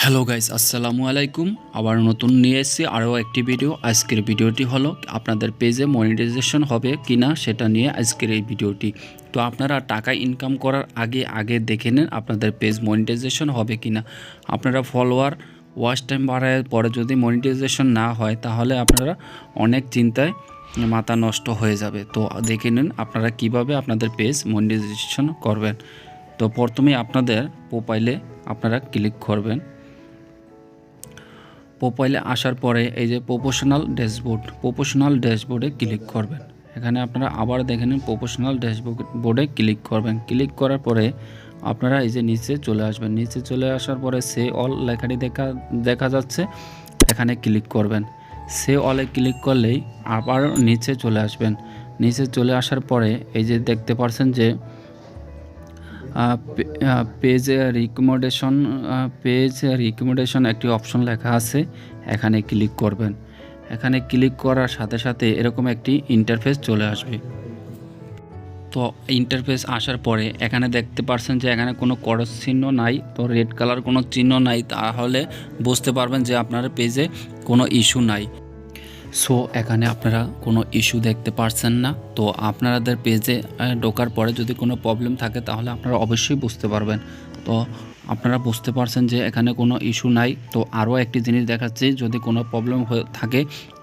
Hello guys আসসালামু আলাইকুম আবার নতুন নিয়ে এসেছি আরও একটি ভিডিও আজকের ভিডিওটি হলো আপনাদের পেজে মনিটাইজেশন হবে কিনা সেটা নিয়ে আজকের এই ভিডিওটি তো আপনারা টাকা ইনকাম করার আগে আগে দেখে নেন আপনাদের পেজ মনিটাইজেশন হবে কিনা। আপনারা ফলোয়ার ওয়াচ টাইম বাড়ায় পরে যদি মনিটাইজেশন না হয়, তাহলে আপনারা অনেক চিন্তায় মাথা নষ্ট হয়ে যাবে। তো দেখে নিন আপনারা কীভাবে আপনাদের পেজ মনিটাইজেশন করবেন। তো প্রথমে আপনাদের প্রোফাইলে আপনারা ক্লিক করবেন। প্রোফাইলে আসার পরে এই যে প্রপোশনাল ড্যাশবোর্ড, প্রপোশনাল ড্যাশবোর্ডে ক্লিক করবেন। এখানে আপনারা আবার দেখে নিন প্রপোশনাল ড্যাশবোর্ড বোর্ডে ক্লিক করবেন। ক্লিক করার পরে আপনারা এই যে নিচে চলে আসবেন। নিচে চলে আসার পরে সে অল লেখাটি দেখা দেখা যাচ্ছে, এখানে ক্লিক করবেন। সে অলে ক্লিক করলেই আবার নিচে চলে আসবেন। নিচে চলে আসার পরে এই যে দেখতে পারছেন যে পেজ রিকমেন্ডেশন পেজ রিকমেন্ডেশন একটি অপশন লেখা আছে, এখানে ক্লিক করবেন। এখানে ক্লিক করার সাথে সাথে এরকম একটি ইন্টারফেস চলে আসবে। তো ইন্টারফেস আসার পরে এখানে দেখতে পারছেন যে এখানে কোনো করস চিহ্ন নাই, তো রেড কালার কোনো চিহ্ন নাই, তাহলে বুঝতে পারবেন যে আপনার পেজে কোনো ইস্যু নাই। সো এখানে আপনারা কোনো ইস্যু দেখতে পারছেন না। তো আপনাদের পেজে ঢোকার পরে যদি কোনো প্রবলেম থাকে, তাহলে আপনারা অবশ্যই বুঝতে পারবেন। তো আপনারা বুঝতে পারছেন যে এখানে কোনো ইস্যু নাই। তো আরও একটি জিনিস দেখাচ্ছি, যদি কোনো প্রবলেম হয়ে থাকে,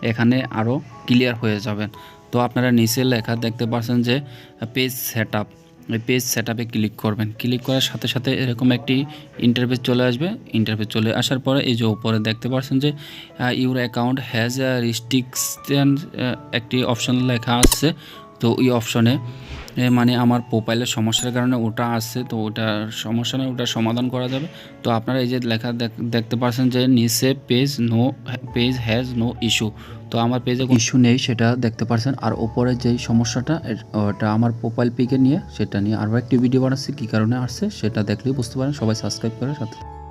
এখানে আরও ক্লিয়ার হয়ে যাবেন। তো আপনারা নিচে লেখা দেখতে পাচ্ছেন যে পেজ সেট এই পেজ সেট আপে ক্লিক করবেন। ক্লিক করার সাথে সাথে এরকম একটি ইন্টারফেস চলে আসবে। ইন্টারফেস চলে আসার পরে এই যে উপরে দেখতে পাচ্ছেন যে ইউর অ্যাকাউন্ট হ্যাজ রিস্ট্রিকশন একটি অপশন লেখা আছে। তো ওই অপশনে মানে আমার প্রোফাইলের সমস্যার কারণে ওটা আসছে, তো ওটার সমস্যা নেই ওটা সমাধান করা যাবে। তো আপনারা এই যে লেখা দেখ- দেখতে পাচ্ছেন যে নিচে page no page has no issue তো আমার পেজে ইস্যু নেই সেটা দেখতে পাচ্ছেন আর ওপরে যেই সমস্যাটা ওটা আমার প্রোফাইল পিকে নিয়ে, সেটা নিয়ে আরও একটি ভিডিও বানাচ্ছি, কী কারণে আসছে সেটা দেখলেই বুঝতে পারেন, সবাই সাবস্ক্রাইব করে সাথে